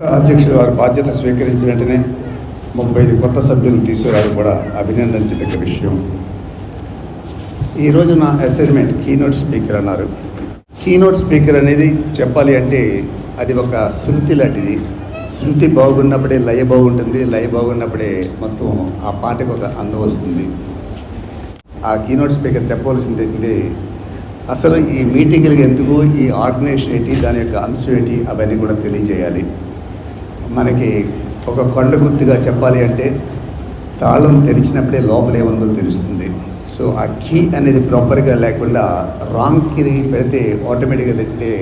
అధ్యక్షుడు వారి బాధ్యత స్వీకరించిన వెంటనే ముప్పై ఐదు కొత్త సభ్యులు తీసుకురావడం కూడా అభినందించదగ్గ విషయం. ఈరోజు నా అసైన్మెంట్ కీనోట్ స్పీకర్ అన్నారు. కీనోట్ స్పీకర్ అనేది చెప్పాలి అంటే అది ఒక శృతి లాంటిది. శృతి బాగున్నప్పుడే లయ బాగుంటుంది లయ బాగున్నప్పుడే మొత్తం ఆ పాటకు ఒక అందం వస్తుంది. ఆ కీనోట్ స్పీకర్ చెప్పవలసింది ఏంటంటే అసలు ఈ మీటింగ్లకు ఎందుకు ఈ ఆర్గనైజేషన్ ఏంటి దాని యొక్క అంశం ఏంటి అవన్నీ కూడా తెలియజేయాలి. మనకి ఒక కొండ గుర్తుగా చెప్పాలి అంటే తాళం తెరిచినప్పుడే లోపలేముందో తెలుస్తుంది. సో ఆ కీ అనేది ప్రాపర్గా లేకుండా రాంగ్ కీ పెడితే ఆటోమేటిక్గా తింటే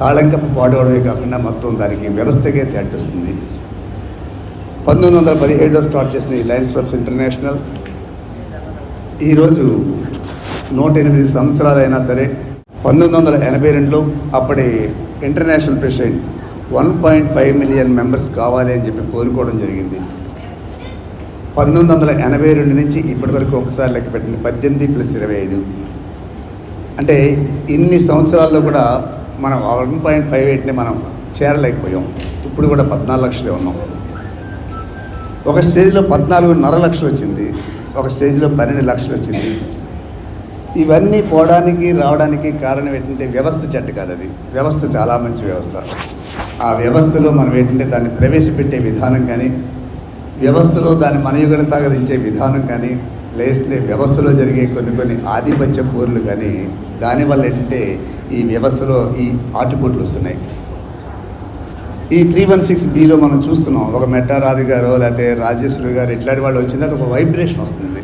తాళం కప్ప పాడవడమే కాకుండా మొత్తం దానికి వ్యవస్థకే తేటొస్తుంది పంతొమ్మిది వందల పదిహేడులో స్టార్ట్ చేసిన ఈ లయన్స్ క్లబ్స్ ఇంటర్నేషనల్ ఈరోజు నూట ఎనిమిది సంవత్సరాలైనా సరే పంతొమ్మిది వందల ఎనభై రెండులో అప్పటి international president one point five million members కావాలి అని చెప్పి కోరుకోవడం జరిగింది. పంతొమ్మిది వందల ఎనభై రెండు నుంచి ఇప్పటి వరకు ఒకసారి లెక్క పెట్టింది పద్దెనిమిది ప్లస్ ఇరవై ఐదు. అంటే ఇన్ని సంవత్సరాల్లో కూడా మనం వన్ పాయింట్ ఫైవ్ ఎయిట్ని మనం చేరలేకపోయాం. ఇప్పుడు కూడా పద్నాలుగు లక్షలే ఉన్నాం. ఒక స్టేజ్లో పద్నాలుగున్నర లక్షలు వచ్చింది. ఒక స్టేజ్లో పన్నెండు లక్షలు వచ్చింది. ఇవన్నీ పోవడానికి రావడానికి కారణం ఏంటంటే వ్యవస్థ చెడ్డ కాదు అది. వ్యవస్థ చాలా మంచి వ్యవస్థ. ఆ వ్యవస్థలో మనం ఏంటంటే దాన్ని ప్రవేశపెట్టే విధానం కానీ వ్యవస్థలో దాన్ని మనయుగడ సాగదించే విధానం కానీ లేస్తే వ్యవస్థలో జరిగే కొన్ని కొన్ని ఆధిపత్య పోర్లు కానీ దానివల్ల ఏంటంటే ఈ వ్యవస్థలో ఈ ఆటుపోట్లు వస్తున్నాయి. ఈ త్రీ వన్ సిక్స్ బిలో మనం చూస్తున్నాం ఒక మెట్టారాది గారో లేకపోతే రాజేశ్వరి గారు ఇట్లాంటి వాళ్ళు వచ్చిన ఒక వైబ్రేషన్ వస్తుంది.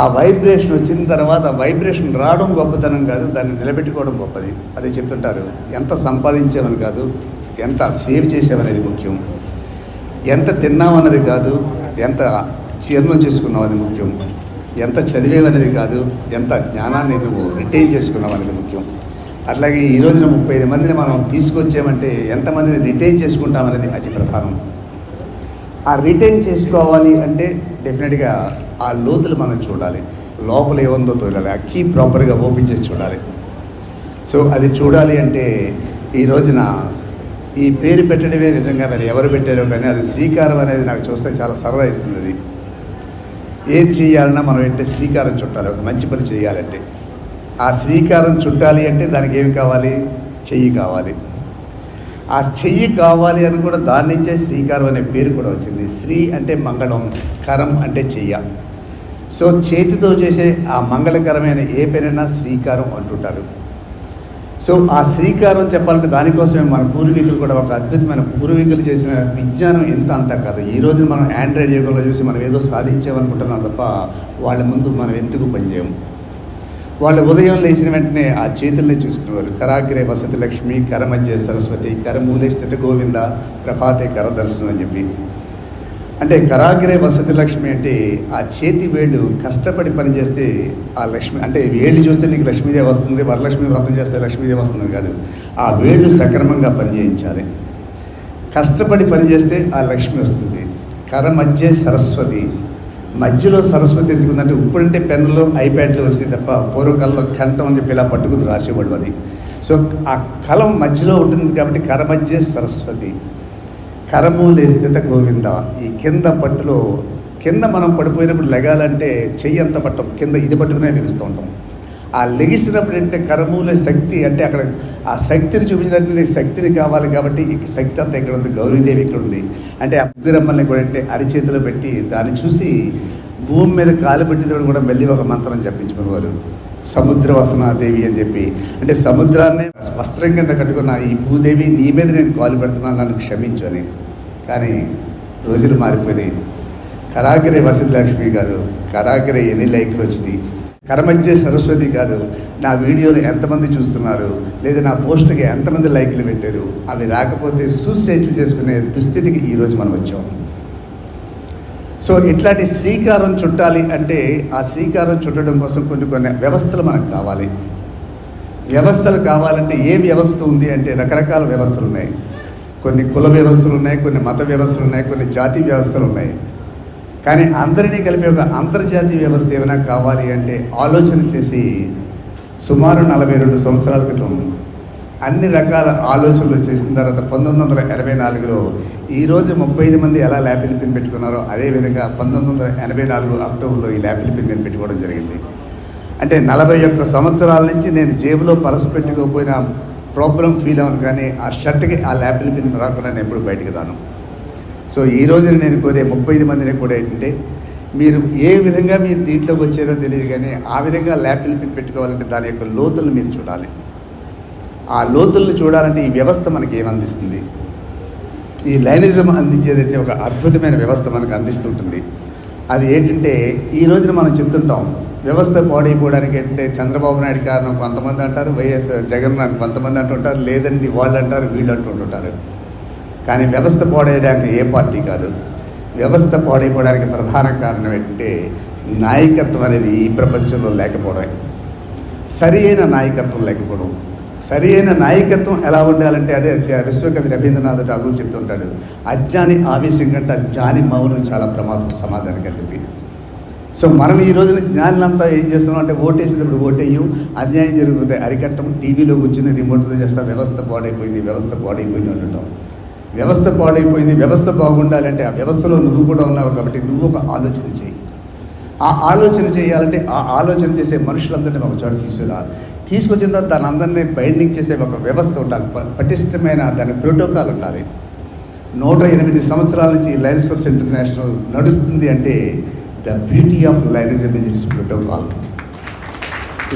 ఆ వైబ్రేషన్ వచ్చిన తర్వాత వైబ్రేషన్ రావడం గొప్పతనం కాదు దాన్ని నిలబెట్టుకోవడం గొప్పది. అదే చెప్తుంటారు ఎంత సంపాదించామని కాదు ఎంత సేవ్ చేసామనేది ముఖ్యం. ఎంత తిన్నామన్నది కాదు ఎంత చీర్ణం చేసుకున్నావు అనేది ముఖ్యం. ఎంత చదివేవనేది కాదు ఎంత జ్ఞానాన్ని నువ్వు రిటైన్ చేసుకున్నావు అనేది ముఖ్యం. అట్లాగే ఈ రోజున ముప్పై ఐదు మందిని మనం తీసుకొచ్చామంటే ఎంతమందిని రిటైన్ చేసుకుంటామనేది అతి ప్రధానం. ఆ రిటైన్ చేసుకోవాలి అంటే డెఫినెట్గా ఆ లోతులు మనం చూడాలి. లోపల ఏముందో చూడాలి. ఆ కీ ప్రాపర్గా ఓపెన్ చేసి చూడాలి. సో అది చూడాలి అంటే ఈ రోజున ఈ పేరు పెట్టడమే నిజంగా మరి ఎవరు పెట్టారో కానీ అది శ్రీకారం అనేది నాకు చూస్తే చాలా సరదా ఇస్తుంది అది. ఏది చేయాలన్నా మనం ఏంటంటే శ్రీకారం చుట్టాలి. ఒక మంచి పని చేయాలంటే. ఆ శ్రీకారం చుట్టాలి అంటే దానికి ఏమి కావాలి? చెయ్యి కావాలి. ఆ చెయ్యి కావాలి అని కూడా దాని నుంచే శ్రీకారం అనే పేరు కూడా వచ్చింది. శ్రీ అంటే మంగళం కరం అంటే చెయ్య. సో చేతితో చేసే ఆ మంగళకరమైన ఏ పేరైనా శ్రీకారం అంటుంటారు. సో ఆ శ్రీకారం చెప్పాలంటే దానికోసమే మన పూర్వీకులు కూడా ఒక అద్భుతమైన పూర్వీకులు చేసిన విజ్ఞానం ఎంత అంతా కాదు. ఈ రోజు మనం ఆండ్రాయిడ్ యుగంలో చూసి మనం ఏదో సాధించామనుకుంటున్నాం తప్ప వాళ్ళ ముందు మనం ఎందుకు పనిచేయము వాళ్ళు ఉదయం లేచిన వెంటనే ఆ చేతుల్ని చూసుకునేవారు. కరాగ్రే వసతి లక్ష్మి కరమధ్య సరస్వతి కరమూలే స్థిత గోవింద ప్రభాతే కరదర్శనం అని చెప్పి. అంటే కరాగ్రే వసతి లక్ష్మి అంటే ఆ చేతి వేళ్ళు కష్టపడి పనిచేస్తే ఆ లక్ష్మి అంటే వేళ్ళు చూస్తే నీకు లక్ష్మీదేవి వస్తుంది వరలక్ష్మి వ్రతం చేస్తే లక్ష్మీదేవి వస్తుంది కాదు. ఆ వేళ్ళు సక్రమంగా పనిచేయించాలి కష్టపడి పనిచేస్తే ఆ లక్ష్మి వస్తుంది. కరమధ్య సరస్వతి మధ్యలో సరస్వతి ఎందుకుందంటే ఇప్పుడంటే పెన్నులో ఐప్యాడ్లు వచ్చినాయి తప్ప పూర్వకాలంలో కంఠం అని చెప్పి ఇలా పట్టుకుని రాసేవాళ్ళు అది. సో ఆ కలం మధ్యలో ఉంటుంది కాబట్టి కర మధ్య సరస్వతి. కరము లేస్థిత గోవింద. ఈ కింద పట్టులో కింద మనం పడిపోయినప్పుడు లెగాలంటే చెయ్యి అంత పట్టం. కింద ఇది పట్టుకునే లెగిస్తూ ఉంటాం. ఆ లెగిసినప్పుడు అంటే కరమూల శక్తి అంటే అక్కడ ఆ శక్తిని చూపించడానికి నీకు శక్తిని కావాలి కాబట్టి ఈ శక్తి అంతా ఇక్కడ ఉంది? గౌరీదేవి ఇక్కడ ఉంది? అంటే ఆ కూడా అంటే అరిచేతిలో పెట్టి దాన్ని చూసి భూమి మీద కాలు పెట్టినప్పుడు కూడా మళ్ళీ ఒక మంత్రం చెప్పించుకునేవారు సముద్ర వసనాదేవి అని చెప్పి. అంటే సముద్రాన్ని వస్త్రం కింద కట్టుకున్న ఈ భూదేవి నీ మీద నేను కాలు పెడుతున్నాను నన్ను క్షమించు అని. కానీ రోజులు మారిపోయినాయి. కరాగిరే వసతి లక్ష్మి కాదు కరాగిరే ఎన్ని లైకులు వచ్చినాయి? కరమధ్య సరస్వతి కాదు. నా వీడియోలు ఎంతమంది చూస్తున్నారు? లేదా నా పోస్ట్కి ఎంతమంది లైక్లు పెట్టారు? అవి రాకపోతే సూసైడ్లు చేసుకునే దుస్థితికి ఈరోజు మనం వచ్చాం. సో ఇట్లాంటి శ్రీకారం చుట్టాలి అంటే ఆ శ్రీకారం చుట్టడం కోసం కొన్ని కొన్ని వ్యవస్థలు మనకు కావాలి. వ్యవస్థలు కావాలంటే ఏ వ్యవస్థ ఉంది అంటే రకరకాల వ్యవస్థలు ఉన్నాయి. కొన్ని కుల వ్యవస్థలు ఉన్నాయి కొన్ని మత వ్యవస్థలు ఉన్నాయి కొన్ని జాతి వ్యవస్థలు ఉన్నాయి. కానీ అందరినీ కలిపి ఒక అంతర్జాతీయ వ్యవస్థ ఏమైనా కావాలి అంటే ఆలోచన చేసి సుమారు నలభై రెండు సంవత్సరాల క్రితం అన్ని రకాల ఆలోచనలు చేసిన తర్వాత పంతొమ్మిది వందల ఎనభై నాలుగులో ఈరోజు ముప్పై ఐదు మంది ఎలా ల్యాబిల్ పిన్ పెట్టుకున్నారో అదేవిధంగా పంతొమ్మిది వందల ఎనభై నాలుగు అక్టోబర్లో ఈ ల్యాబిల్ పిన్ నేను పెట్టుకోవడం జరిగింది. అంటే నలభై ఒక్క సంవత్సరాల నుంచి నేను జేబులో పరసు పెట్టుకోకపోయినా ప్రాబ్లం ఫీల్ అవ్వను కానీ ఆ షర్ట్కి ఆ ల్యాబిల్ పిన్ రాకుండా నేను ఎప్పుడు బయటికి రాను. సో ఈ రోజున నేను కోరే ముప్పై ఐదు మందిని కూడా ఏంటంటే మీరు ఏ విధంగా మీరు దీంట్లోకి వచ్చారో తెలియదు కానీ ఆ విధంగా ల్యాబ్ పిన్ పెట్టుకోవాలంటే దాని యొక్క లోతులను మీరు చూడాలి. ఆ లోతుల్ని చూడాలంటే ఈ వ్యవస్థ మనకి ఏమందిస్తుంది ఈ లైనిజం అందించేదంటే ఒక అద్భుతమైన వ్యవస్థ మనకు అందిస్తుంటుంది. అది ఏంటంటే ఈ రోజున మనం చెప్తుంటాం వ్యవస్థ పాడైపోవడానికి ఏంటంటే చంద్రబాబు నాయుడు కారణం కొంతమంది అంటారు వైఎస్ జగన్ కొంతమంది అంటుంటారు లేదండి వాళ్ళు అంటారు వీళ్ళు అంటుంటుంటారు. కానీ వ్యవస్థ పాడేయడానికి ఏ పార్టీ కాదు. వ్యవస్థ పాడైపోవడానికి ప్రధాన కారణం ఏంటంటే నాయకత్వం అనేది ఈ ప్రపంచంలో లేకపోవడం సరి అయిన నాయకత్వం లేకపోవడం. సరి అయిన నాయకత్వం ఎలా ఉండాలంటే అదే విశ్వకవి రవీంద్రనాథ్ ఠాగూర్ చెప్తుంటాడు అజ్ఞాని ఆవేశం కంటే అజ్ఞాని మౌనం చాలా ప్రమాదం సమాధానికి అని చెప్పి. సో మనం ఈ రోజున జ్ఞానులంతా ఏం చేస్తున్నాం అంటే ఓటేసినప్పుడు ఓటేయం అన్యాయం జరుగుతుంటే అరికట్టం టీవీలో కూర్చుని రిమోట్లో చేస్తా వ్యవస్థ పాడైపోయింది వ్యవస్థ పాడైపోయింది అంటుంటాం. వ్యవస్థ పాడైపోయింది వ్యవస్థ బాగుండాలంటే ఆ వ్యవస్థలో నువ్వు కూడా ఉన్నావు కాబట్టి నువ్వు ఒక ఆలోచన చేయి. ఆ ఆలోచన చేయాలంటే ఆ ఆలోచన చేసే మనుషులందరినీ ఒక చోట తీసుకురావాలి. తీసుకొచ్చిన తర్వాత దాని అందరినీ బైండింగ్ చేసే ఒక వ్యవస్థ ఉండాలి. పటిష్టమైన దాని ప్రోటోకాల్ ఉండాలి. నూట ఎనిమిది సంవత్సరాల నుంచి లయన్స్ ఫోర్స్ ఇంటర్నేషనల్ నడుస్తుంది అంటే the beauty of Lionism is it's protocol.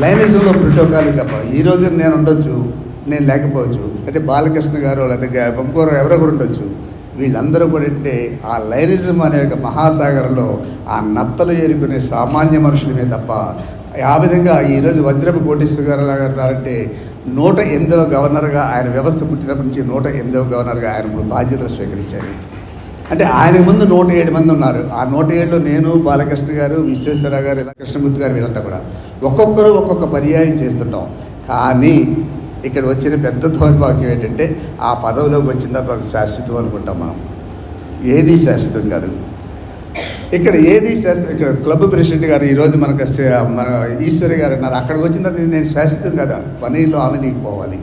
లైనిజంలో protocol తప్ప ఈ రోజు నేను ఉండొచ్చు. నేను లేకపోవచ్చు అయితే బాలకృష్ణ గారు లేకపోతే ఇంకోరు ఎవరో కూడా ఉండొచ్చు. వీళ్ళందరూ కూడా అంటే ఆ లైనిజం అనే ఒక మహాసాగరంలో ఆ నత్తలు ఏరుకునే సామాన్య మనుషులమే తప్ప ఆ విధంగా ఈరోజు వజ్రపు కోటేశ్వర గారు లాగా ఉన్నారంటే నూట ఎనిమిదవ గవర్నర్గా ఆయన వ్యవస్థ పుట్టినప్పటి నుంచి నూట ఎనిమిదవ గవర్నర్గా ఆయన ఇప్పుడు బాధ్యతలు స్వీకరించారు. అంటే ఆయన ముందు నూట ఏడు మంది ఉన్నారు. ఆ నూట ఏడులో నేను బాలకృష్ణ గారు విశ్వేశ్వరరావు గారు ఇలా కృష్ణమూర్తి గారు వీళ్ళంతా కూడా. ఒక్కొక్కరు ఒక్కొక్క పర్యాయం చేస్తుంటాం. కానీ ఇక్కడ వచ్చిన పెద్ద దౌర్భాగ్యం ఏంటంటే ఆ పదవిలోకి వచ్చిన తర్వాత శాశ్వతం అనుకుంటాం మనం. ఏది శాశ్వతం కాదు. ఇక్కడ ఏది శాశ్వతం ఇక్కడ క్లబ్ ప్రెసిడెంట్ గారు ఈరోజు మనకు మన ఈశ్వరి గారు అన్నారు అక్కడికి వచ్చిన తర్వాత నేను శాశ్వతం కదా వనీల్లో ఆమె దిగిపోవాలి.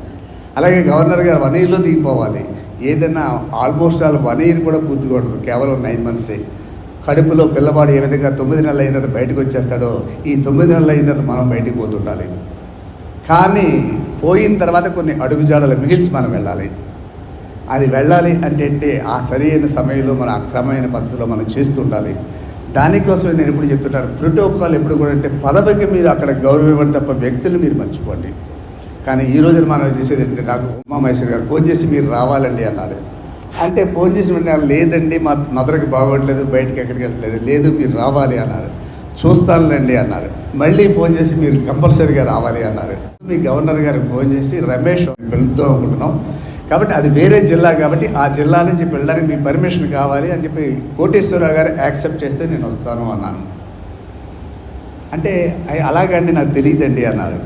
అలాగే గవర్నర్ గారు వన్ దిగిపోవాలి. ఏదైనా ఆల్మోస్ట్ ఆల్ వన్ ఇయర్ కూడా పూర్తి కొట్టదు కేవలం నైన్ మంత్సే. కడుపులో పిల్లవాడు ఏ విధంగా తొమ్మిది నెలలు అయిన తర్వాత బయటకు వచ్చేస్తాడో ఈ తొమ్మిది నెలలు అయిన తర్వాత మనం బయటికి పోతుండాలి. కానీ పోయిన తర్వాత కొన్ని అడుగుజాడలు మిగిల్చి మనం వెళ్ళాలి. అది వెళ్ళాలి అంటే అంటే ఆ సరైన సమయంలో మన అక్రమమైన పద్ధతిలో మనం చేస్తూ ఉండాలి. దానికోసమే నేను ఎప్పుడు చెప్తుంటాను ప్రోటోకాల్ ఎప్పుడు కూడా అంటే పదవికి మీరు అక్కడ గౌరవం ఇవ్వండి తప్ప వ్యక్తులు మీరు మర్చిపోండి. కానీ ఈ రోజున మనం చేసేది ఏంటంటే నాకు ఉమామహేశ్వరి గారు ఫోన్ చేసి మీరు రావాలండి అన్నారు. అంటే ఫోన్ చేసి వెంటనే లేదండి మా మదర్కి బాగోట్లేదు బయటకి ఎక్కడికి వెళ్ళలేదు లేదు మీరు రావాలి అన్నారు. చూస్తానులేండి అన్నారు. మళ్ళీ ఫోన్ చేసి మీరు కంపల్సరీగా రావాలి అన్నారు. మీ గవర్నర్ గారికి ఫోన్ చేసి రమేష్ వెళుతూ అనుకుంటున్నాం. కాబట్టి అది వేరే జిల్లా కాబట్టి ఆ జిల్లా నుంచి వెళ్ళడానికి మీ పర్మిషన్ కావాలి అని చెప్పి కోటేశ్వరరావు గారు యాక్సెప్ట్ చేస్తే నేను వస్తాను అన్నాను. అంటే అలాగండి నాకు తెలియదండి అన్నారు.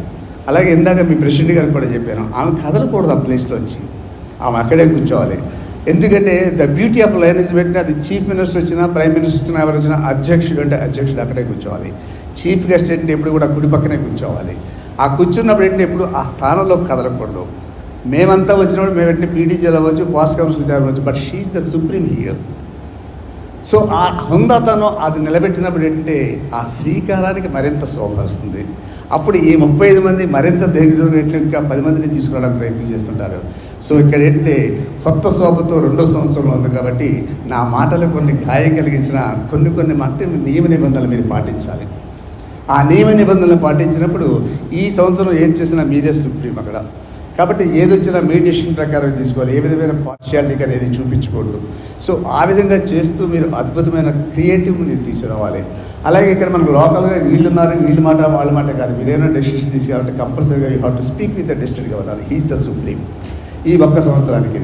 అలాగే ఇందాక మీ ప్రెసిడెంట్ గారికి కూడా చెప్పాను ఆమె కదలకూడదు ఆ ప్లేస్లోంచి. ఆమె అక్కడే కూర్చోవాలి. ఎందుకంటే ద బ్యూటీ ఆఫ్ లైనేజ్ పెట్టిన అది చీఫ్ మినిస్టర్ వచ్చినా ప్రైమ్ మినిస్టర్ వచ్చినా ఎవరు వచ్చినా అధ్యక్షుడు అంటే అధ్యక్షుడు అక్కడే కూర్చోవాలి. చీఫ్ గెస్ట్ ఏంటంటే ఎప్పుడు కూడా కుడి పక్కనే కూర్చోవాలి. ఆ కూర్చున్నప్పుడు ఏంటంటే ఎప్పుడు ఆ స్థానంలో కదలకూడదు. మేమంతా వచ్చినప్పుడు మేము వెంటనే పీడీజీలో అవ్వచ్చు పోస్ట్ కౌన్సిల్ చైర్మన్ అవ్వచ్చు but she is the supreme here so ఆ హుందాతనం అది నిలబెట్టినప్పుడు ఏంటంటే ఆ శ్రీకారానికి మరింత శోభ వస్తుంది. అప్పుడు ఈ ముప్పై ఐదు మంది మరింత దగ్గర ఇంకా పది మందిని తీసుకురావడానికి ప్రయత్నం చేస్తుంటారు. సో ఇక్కడ ఏంటంటే కొత్త శోభతో రెండో సంవత్సరంలో ఉంది కాబట్టి నా మాటలు కొన్ని గాయం కలిగించిన కొన్ని కొన్ని మట్టి నియమ నిబంధనలు మీరు పాటించాలి. ఆ నియమ నిబంధనలు పాటించినప్పుడు ఈ సంవత్సరం ఏం చేసినా మీదే సుప్రీం అక్కడ. కాబట్టి ఏది వచ్చినా మీ ప్రకారం తీసుకోవాలి. ఏ విధమైన పార్షియాలిటీ అనేది చూపించకూడదు. సో ఆ విధంగా చేస్తూ మీరు అద్భుతమైన క్రియేటివ్ మీరు తీసుకురావాలి. అలాగే ఇక్కడ మనకు లోకల్గా వీళ్ళు ఉన్నారు వీళ్ళ మాట వాళ్ళ మాట కాదు. మీరేమైనా డెసిషన్ తీసుకోవాలంటే కంపల్సరీగా you have to speak with the district governor he is the supreme ఈ ఒక్క సంవత్సరానికి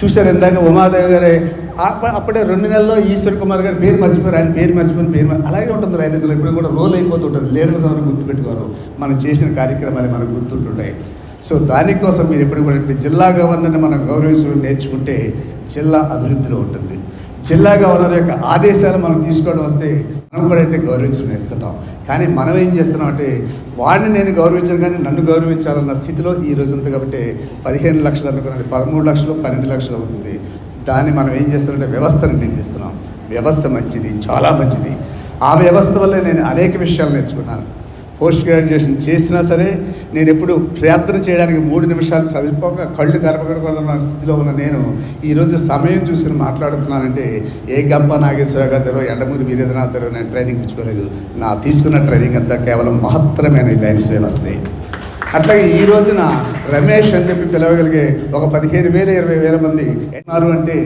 చూశారు ఇందాక ఉమాదేవి గారే అప్పుడే రెండు నెలల్లో ఈశ్వర్ కుమార్ గారు పేరు మర్చిపోయారు ఆయన పేరు మర్చిపోయిన పేరు అలాగే ఉంటుంది రైతులు ఇప్పుడు కూడా రోల్ అయిపోతుంటుంది లీడర్స్ ఎవరు గుర్తుపెట్టుకోరు. మనం చేసిన కార్యక్రమాలు మనకు గుర్తుంటుంటాయి. సో దానికోసం మీరు ఎప్పుడు కూడా అంటే జిల్లా గవర్నర్ని మనం గౌరవించడం నేర్చుకుంటే జిల్లా అభివృద్ధిలో ఉంటుంది. జిల్లా గవర్నర్ యొక్క ఆదేశాలు మనం తీసుకోవడం వస్తే మనం కూడా అంటే గౌరవించడం ఇస్తుంటాం కానీ మనం ఏం చేస్తున్నాం అంటే వాడిని నేను గౌరవించను కానీ నన్ను గౌరవించాలన్న స్థితిలో ఈ రోజు ఉంది కాబట్టి పదిహేను లక్షలు అనుకున్నది పదమూడు లక్షలు పన్నెండు లక్షలు అవుతుంది. దాన్ని మనం ఏం చేస్తున్నామంటే వ్యవస్థను నిందిస్తున్నాం. వ్యవస్థ మంచిది చాలా మంచిది. ఆ వ్యవస్థ వల్లే నేను అనేక విషయాలు నేర్చుకున్నాను. పోస్ట్ గ్రాడ్యుయేషన్ చేసినా సరే నేను ఎప్పుడు ప్రయత్న చేయడానికి మూడు నిమిషాలు చదివిపోక కళ్ళు కరపకూడన్న స్థితిలో ఉన్న నేను ఈరోజు సమయం చూసుకుని మాట్లాడుతున్నానంటే ఏ గంప నాగేశ్వర గారి దగ్గర ఎండమూరి వీరేంద్రనాథ్ దగ్గర నేను ట్రైనింగ్ ఇచ్చుకోలేదు. నా తీసుకున్న ట్రైనింగ్ అంతా కేవలం మహత్తరమైన ఈ లైన్స్ వస్తాయి అట్లాగే ఈ రోజున రమేష్ అని చెప్పి పిలవగలిగే ఒక పదిహేను వేల ఇరవై వేల మంది ఉన్నారు అంటే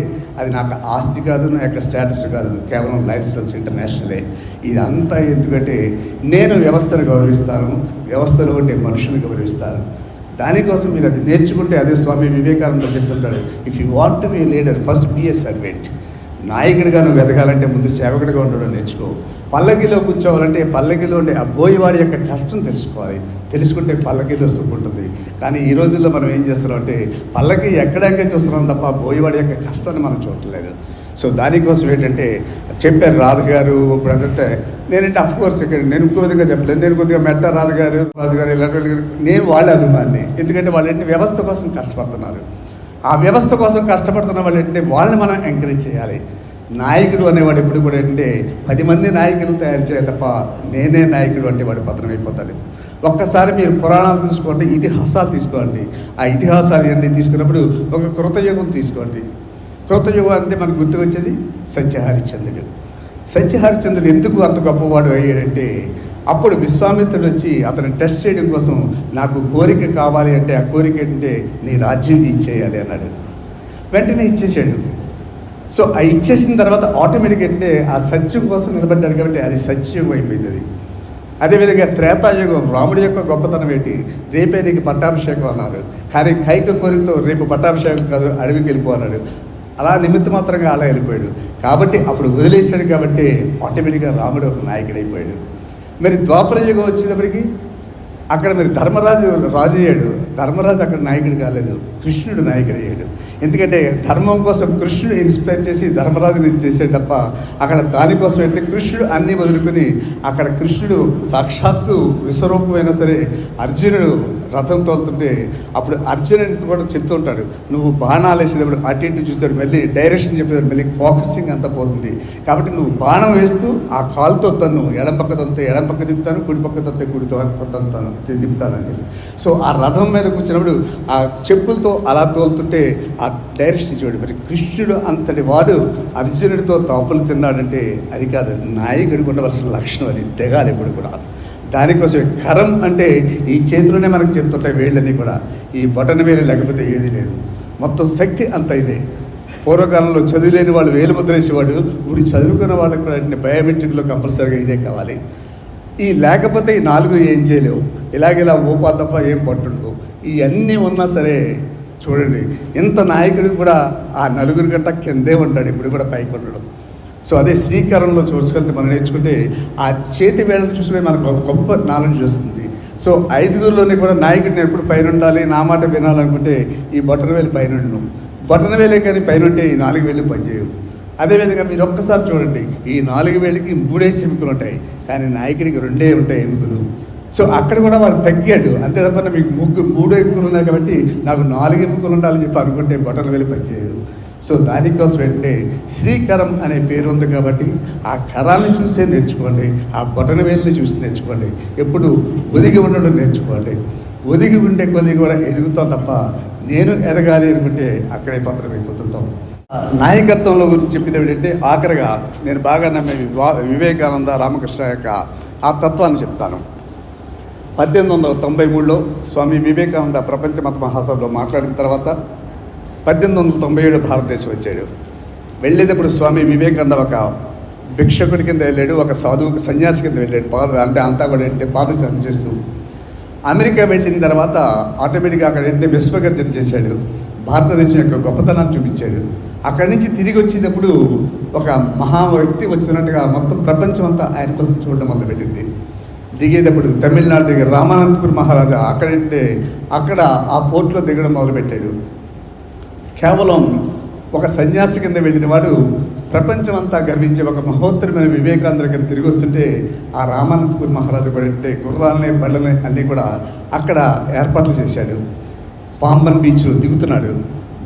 అది నాకు ఆస్తి కాదు నా యొక్క స్టేటస్ కాదు. కేవలం లైఫ్ స్టైల్స్ ఇంటర్నేషనలే. ఇదంతా ఎందుకంటే నేను వ్యవస్థను గౌరవిస్తాను వ్యవస్థలో ఉండే మనుషులు గౌరవిస్తాను. దానికోసం మీరు అది నేర్చుకుంటే అదే స్వామి వివేకానంద చెప్తుంటాడు if you want to be leader first be a servant నాయకుడిగా నువ్వు ఎదగాలంటే ముందు సేవకుడిగా ఉండడం నేర్చుకో. పల్లకిలో కూర్చోవాలంటే పల్లకిలో ఉండే ఆ బోయివాడి యొక్క కష్టం తెలుసుకోవాలి. తెలుసుకుంటే పల్లకిలో సుఖం ఉంటుంది. కానీ ఈ రోజుల్లో మనం ఏం చేస్తున్నాం అంటే పల్లకి ఎక్కడంగా చూస్తున్నాం తప్ప బోయివాడి యొక్క కష్టాన్ని మనం చూడలేదు సో దానికోసం ఏంటంటే చెప్పారు రాధ గారు ఇప్పుడు అదంటే నేనంటే అఫ్ కోర్స్ ఇక్కడ నేను ఇంకో విధంగా చెప్పలేదు. నేను కొద్దిగా మెట్ట రాధ గారు రాజు గారు ఇలాంటి నేను వాళ్ళ అభిమాని. ఎందుకంటే వాళ్ళు వ్యవస్థ కోసం కష్టపడుతున్నారు. ఆ వ్యవస్థ కోసం కష్టపడుతున్న వాళ్ళు ఏంటంటే వాళ్ళని మనం ఎంకరేజ్ చేయాలి. నాయకుడు అనేవాడు ఎప్పుడు కూడా అంటే పది మంది నాయకులు తయారు చేయాలి తప్ప నేనే నాయకుడు అంటే వాడు పతనమైపోతాడు. ఒక్కసారి మీరు పురాణాలు తీసుకోండి ఇతిహాసాలు తీసుకోండి. ఆ ఇతిహాసాలు ఇవన్నీ తీసుకున్నప్పుడు ఒక కృతయుగం తీసుకోండి. కృతయుగం అంటే మనకు గుర్తుకొచ్చేది సత్యహరిచంద్రుడు సత్యహరిచంద్రుడు ఎందుకు అంత గొప్పవాడు అయ్యాడంటే అప్పుడు విశ్వామిత్రుడు వచ్చి అతను టెస్ట్ చేయడం కోసం నాకు కోరిక కావాలి అంటే ఆ కోరిక అంటే నీ రాజ్యం ఇచ్చేయాలి అన్నాడు. వెంటనే ఇచ్చేసాడు సో ఆ ఇచ్చేసిన తర్వాత ఆటోమేటిక్ అంటే ఆ సత్యం కోసం నిలబడ్డాడు కాబట్టి అది సత్యయుగం అయిపోయింది అది. అదేవిధంగా త్రేతాయుగం రాముడి యొక్క గొప్పతనం ఏంటి? రేపే నీకు పట్టాభిషేకం అన్నారు. కానీ కైక కోరికతో రేపు పట్టాభిషేకం కాదు అడవికి వెళ్ళిపోన్నాడు అలా నిమిత్త మాత్రంగా అలా వెళ్ళిపోయాడు. కాబట్టి అప్పుడు వదిలేసాడు కాబట్టి ఆటోమేటిక్గా రాముడు ఒక నాయకుడైపోయాడు. మరి ద్వాపరయుగం వచ్చేటప్పటికి అక్కడ మరి ధర్మరాజు రాజు అయ్యాడు. ధర్మరాజు అక్కడ నాయకుడు కాలేదు. కృష్ణుడు నాయకుడు అయ్యాడు. ఎందుకంటే ధర్మం కోసం కృష్ణుడు ఇన్స్పైర్ చేసి ధర్మరాజుని చేసాడు తప్ప అక్కడ దానికోసం అంటే కృష్ణుడు అన్నీ వదులుకొని అక్కడ కృష్ణుడు సాక్షాత్తు విశ్వరూపమైనా సరే అర్జునుడు రథం తోలుతుంటే అప్పుడు అర్జునుడితో కూడా చెప్తూ ఉంటాడు నువ్వు బాణాలు వేసేటప్పుడు అటు ఇటు చూస్తాడు మళ్ళీ డైరెక్షన్ చెప్పేటప్పుడు మళ్ళీ ఫోకసింగ్ అంతా పోతుంది. కాబట్టి నువ్వు బాణం వేస్తూ ఆ కాలుతో తను ఎడం పక్క తొంతే ఎడం పక్క తిప్పుతాను కుడి పక్క తొంతే కుడి తొంతాను తిప్పుతాను అని చెప్పి. సో ఆ రథం మీద కూర్చున్నప్పుడు ఆ చెప్పులతో అలా తోలుతుంటే ఆ డైరెక్షన్ చూడు మరి కృష్ణుడు అంతటి వాడు అర్జునుడితో తోపలు తిన్నాడంటే అది కాదు నాయకుడికి ఉండవలసిన లక్షణం అది తెగాలి ఇప్పుడు కూడా. దానికోసం కరం అంటే ఈ చేతిలోనే మనకు చెప్తుంటాయి వేళ్ళన్నీ కూడా ఈ బటన్ వేలు లేకపోతే ఏది లేదు. మొత్తం శక్తి అంత ఇదే. పూర్వకాలంలో చదువులేని వాళ్ళు వేలు ముద్రేసేవాడు ఇప్పుడు చదువుకున్న వాళ్ళకి కూడా అంటే బయోమెట్రిక్లో కంపల్సరీగా ఇదే కావాలి. ఈ లేకపోతే ఈ నాలుగు ఏం చేయలేవు. ఇలాగేలా ఊపాలు తప్ప ఏం పట్టుండదు ఇవన్నీ ఉన్నా సరే చూడండి ఇంత నాయకుడు కూడా ఆ నలుగురి గంట కిందే ఉంటాడు ఇప్పుడు కూడా పైకి ఉండడం. సో అదే శ్రీకారంలో చూసుకుంటే మనం నేర్చుకుంటే ఆ చేతి వేళను చూసుకునే మనకు ఒక గొప్ప నాలెడ్జ్ వస్తుంది. సో ఐదుగురిలోనే కూడా నాయకుడిని ఎప్పుడు పైన ఉండాలి నా మాట వినాలనుకుంటే ఈ బొటన వేలు పైన ఉండు బొటన వేలే కానీ పైన ఉంటే ఈ నాలుగు వేలు పనిచేయవు. అదేవిధంగా మీరు ఒక్కసారి చూడండి ఈ నాలుగు వేలకి మూడేసి ఎముకలు ఉంటాయి కానీ నాయకుడికి రెండే ఉంటాయి ఎముకలు. సో అక్కడ కూడా వాడు తగ్గాడు. అంతే తప్ప మీకు ముగ్గు మూడు ఎముకలు ఉన్నాయి కాబట్టి నాకు నాలుగు ఎముకలు ఉండాలని చెప్పి అనుకుంటే బొటన వేలు పనిచేయదు. సో దానికోసం అంటే శ్రీకరం అనే పేరు ఉంది కాబట్టి ఆ కరాన్ని చూస్తే నేర్చుకోండి ఆ బొటనవేలుని చూసి నేర్చుకోండి ఎప్పుడు ఒదిగి ఉండడం నేర్చుకోండి. ఒదిగి ఉండే కొద్దిగా కూడా ఎదుగుతాం తప్ప నేను ఎదగాలి అనుకుంటే అక్కడే పత్రం అయిపోతుంటాం. ఆ నాయకత్వంలో గురించి చెప్పింది ఏంటంటే ఆఖరిగా నేను బాగా నమ్మే వివేకానంద రామకృష్ణ యొక్క ఆ తత్వాన్ని చెప్తాను. పద్దెనిమిది వందల తొంభై మూడులో స్వామి వివేకానంద ప్రపంచ మత మహాసభలో మాట్లాడిన తర్వాత పద్దెనిమిది వందల తొంభై ఏడు భారతదేశం వచ్చాడు. వెళ్ళేటప్పుడు స్వామి వివేకానంద ఒక భిక్షకుడి కింద వెళ్ళాడు ఒక సాధువు సన్యాసి కింద వెళ్ళాడు. పాద అంటే అంతా కూడా ఏంటంటే పాదచారణ చేస్తూ. అమెరికా వెళ్ళిన తర్వాత ఆటోమేటిక్గా అక్కడ ఏంటంటే విశ్వగర్జన చేశాడు. భారతదేశం యొక్క గొప్పతనాన్ని చూపించాడు. అక్కడి నుంచి తిరిగి వచ్చేటప్పుడు ఒక మహా వ్యక్తి వచ్చినట్టుగా మొత్తం ప్రపంచం అంతా ఆయన కోసం చూడడం మొదలుపెట్టింది. దిగేటప్పుడు తమిళనాడు దగ్గర రామానందపూర్ మహారాజా అక్కడంటే అక్కడ ఆ పోర్ట్లో దిగడం మొదలుపెట్టాడు. కేవలం ఒక సన్యాసి కింద వెళ్ళిన వాడు ప్రపంచం అంతా గర్వించే ఒక మహోత్తరమైన వివేకానంద కింద తిరిగి వస్తుంటే ఆ రామానందపూర్ మహారాజు కూడా అంటే గుర్రాలని బళ్ళని అన్నీ కూడా అక్కడ ఏర్పాట్లు చేశాడు. పాంబన్ బీచ్లో దిగుతున్నాడు.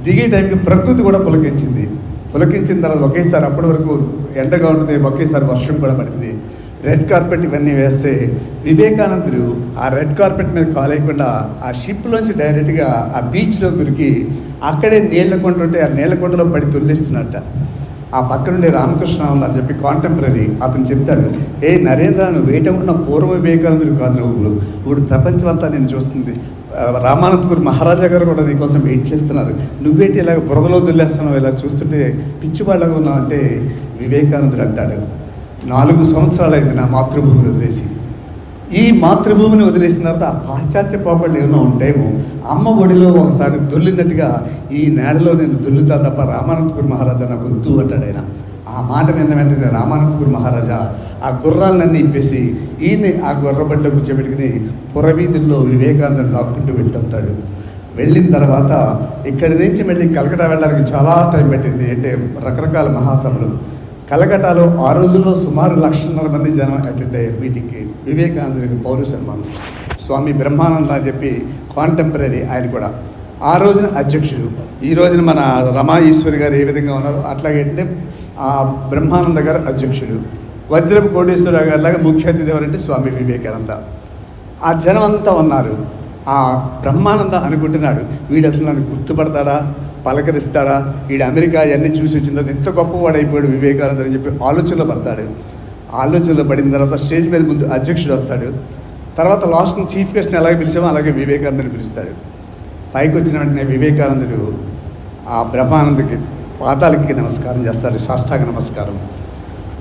దిగే టైంకి ప్రకృతి కూడా పులకించింది. పులకించిన తర్వాత ఒకేసారి అప్పటి వరకు ఎండగా ఉంటుంది ఒకేసారి వర్షం కూడా పడింది. రెడ్ కార్పెట్ ఇవన్నీ వేస్తే వివేకానందుడు ఆ రెడ్ కార్పెట్ మీద కాలేయకుండా ఆ షిప్లోంచి డైరెక్ట్గా ఆ బీచ్లో గురికి అక్కడే నీళ్ళ కొండ ఉంటే ఆ నీళ్ళ కొండలో పడి తొల్లిస్తున్నట్ట. ఆ పక్కనుండే రామకృష్ణ అని చెప్పి కాంటెంపరీ అతను చెప్తాడు ఏ నరేంద్ర నువ్వు వేట ఉన్న పూర్వ వివేకానందుడు కాదు నువ్వు. ఇప్పుడు ప్రపంచం అంతా నేను చూస్తుంది. ఆ, రామానందపూర్ మహారాజా గారు కూడా నీకోసం వెయిట్ చేస్తున్నారు. నువ్వేంటి ఇలాగ బురదలో దుల్లేస్తున్నావు ఇలా చూస్తుంటే పిచ్చివాళ్ళగా ఉన్నావు అంటే వివేకానందుడు అంటాడు. నాలుగు సంవత్సరాలైంది నా మాతృభూమిని వదిలేసి. ఈ మాతృభూమిని వదిలేసిన తర్వాత ఆ పాశ్చాత్య పాపళ్ళు ఏమైనా ఉంటాయేమో అమ్మ ఒడిలో ఒకసారి దొల్లినట్టుగా ఈ నేలలో నేను దొల్లుతా తప్ప రామానంతపురి మహారాజా నాకు వద్దు అంటాడు ఆయన. ఆ మాట విన్న వెంటనే రామానంతపురి మహారాజా ఆ గుర్రాలన్నీ ఇప్పేసి ఈయన్ని ఆ గుర్రబడ్డ కూర్చోబెట్టుకుని పురవీధుల్లో వివేకానందం లాక్కుంటూ వెళ్తుంటాడు వెళ్ళిన తర్వాత ఇక్కడి నుంచి మళ్ళీ కలకటా వెళ్ళడానికి చాలా టైం పెట్టింది. అంటే రకరకాల మహాసభలు. కలకటాలో ఆ రోజుల్లో సుమారు లక్షన్నర మంది జనం అటెండ్ అయ్యారు మీటింగ్కి వివేకానందుడికి పౌర సన్మానం. స్వామి బ్రహ్మానంద అని చెప్పి కాంటెంపరీ ఆయన కూడా. ఆ రోజున అధ్యక్షుడు ఈ రోజున మన రమా ఈశ్వరి గారు ఏ విధంగా ఉన్నారో అట్లాగే అంటే ఆ బ్రహ్మానంద గారు అధ్యక్షుడు. వజ్రపు కోటేశ్వరరావు గారి లాగా ముఖ్య అతిథి ఎవరంటే స్వామి వివేకానంద. ఆ జనం అంతా ఉన్నారు. ఆ బ్రహ్మానంద అనుకుంటున్నాడు వీడు అసలు నన్ను గుర్తుపడతాడా? పలకరిస్తాడా? ఈడ అమెరికా అవన్నీ చూసి వచ్చిన తర్వాత ఎంత గొప్పవాడు అయిపోయాడు వివేకానంద అని చెప్పి ఆలోచనలో పడతాడు. ఆలోచనలో పడిన తర్వాత స్టేజ్ మీద ముందు అధ్యక్షుడు వస్తాడు. తర్వాత లాస్ట్ చీఫ్ గెస్ట్ని అలాగే పిలిచామో అలాగే వివేకానందని పిలుస్తాడు. పైకి వచ్చిన వెంటనే వివేకానందుడు ఆ బ్రహ్మానందకి పాతాలకి నమస్కారం చేస్తాడు. సాష్టాంగ నమస్కారం.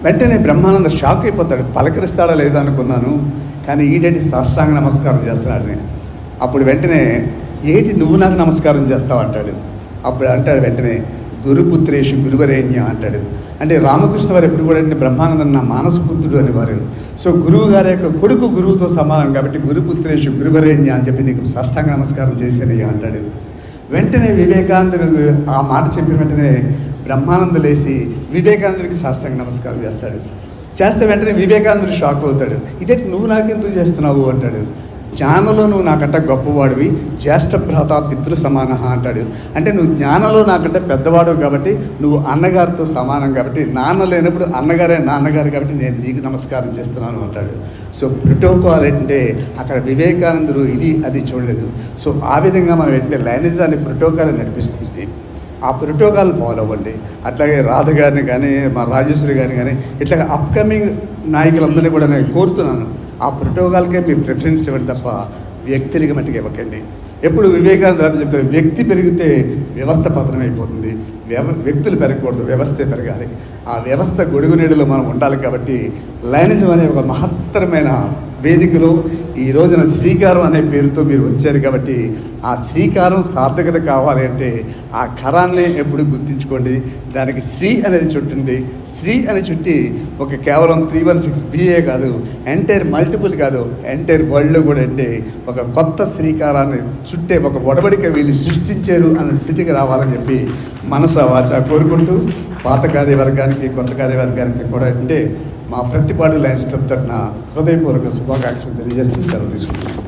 వెంటనే బ్రహ్మానంద షాక్ అయిపోతాడు. పలకరిస్తాడా లేదా అనుకున్నాను కానీ ఈడేటి సాష్టాంగ నమస్కారం చేస్తున్నాడు నేను అప్పుడు వెంటనే ఏటి నువ్వు నాకు నమస్కారం చేస్తావు? అంటాడు. అప్పుడు అంటాడు వెంటనే గురుపుత్రేషు గురువరేణ్య అంటాడు. అంటే రామకృష్ణ వారు ఎప్పుడు కూడా అంటే బ్రహ్మానందం నా మానసపుత్రుడు అనేవారు. సో గురువు గారి యొక్క కొడుకు గురువుతో సమానం కాబట్టి గురుపుత్రేషు గురువరేణ్య అని చెప్పి నీకు సాష్టాంగ నమస్కారం చేశానయ్య అంటాడు. వెంటనే వివేకానందుడు ఆ మాట చెప్పిన వెంటనే బ్రహ్మానంద లేచి వివేకానందుడికి సాష్టాంగ నమస్కారం చేస్తాడు. చేస్తే వెంటనే వివేకానందుడు షాక్ అవుతాడు. ఇదేంటి నువ్వు నాకెందుకు చేస్తున్నావు? అంటాడు. జ్ఞానంలో నువ్వు నాకంటే గొప్పవాడివి జ్యేష్ఠ భ్రాత పితృ సమాన అంటాడు. అంటే నువ్వు జ్ఞానంలో నాకంటే పెద్దవాడు కాబట్టి నువ్వు అన్నగారితో సమానం కాబట్టి నాన్న లేనప్పుడు అన్నగారే నాన్నగారు కాబట్టి నేను నీకు నమస్కారం చేస్తున్నాను అంటాడు. సో ప్రోటోకాల్ అంటే అక్కడ వివేకానందుడు ఇది అది చూడలేదు. సో ఆ విధంగా మనం ఏంటంటే అనే ప్రోటోకాల్ నడిపిస్తుంది. ఆ ప్రోటోకాల్ ఫాలో అవ్వండి. అట్లాగే రాధ గారిని కానీ మా రాజేశ్వరి గారిని కానీ ఇట్లా అప్కమింగ్ నాయకులందరినీ కూడా నేను కోరుతున్నాను. ఆ ప్రోటోకాల్కే మీ ప్రిఫరెన్స్ ఇవ్వండి తప్ప వ్యక్తులకి మట్టికి ఇవ్వకండి. ఎప్పుడు వివేకానంద రాజు చెప్తారు వ్యక్తి పెరిగితే వ్యవస్థ పతనం అయిపోతుంది వ్యవ వ్యక్తులు పెరగకూడదు వ్యవస్థే పెరగాలి. ఆ వ్యవస్థ గొడుగు నీడలో మనం ఉండాలి కాబట్టి లైనిజం అనే ఒక మహత్తరమైన వేదికలో ఈ రోజున శ్రీకారం అనే పేరుతో మీరు వచ్చారు కాబట్టి ఆ శ్రీకారం సార్థకత కావాలి అంటే ఆ కరాన్నే ఎప్పుడు గుర్తించుకోండి. దానికి శ్రీ అనేది చుట్టండి. శ్రీ అని చుట్టి ఒక కేవలం three one six B A కాదు ఎంటైర్ మల్టిపుల్ కాదు ఎంటైర్ వరల్డ్లో కూడా అంటే ఒక కొత్త శ్రీకారాన్ని చుట్టే ఒక ఒడబడిక వీళ్ళు సృష్టించారు అనే స్థితికి రావాలని చెప్పి మనసు వాచ కోరుకుంటూ పాత కార్యవర్గానికి కొత్త కార్యవర్గానికి కూడా అంటే మా ప్రతిపాడు లైన్స్ క్లబ్ తరఫున హృదయపూర్వక శుభాకాంక్షలు తెలియజేస్తూ సెలవు తీసుకుంటున్నాను.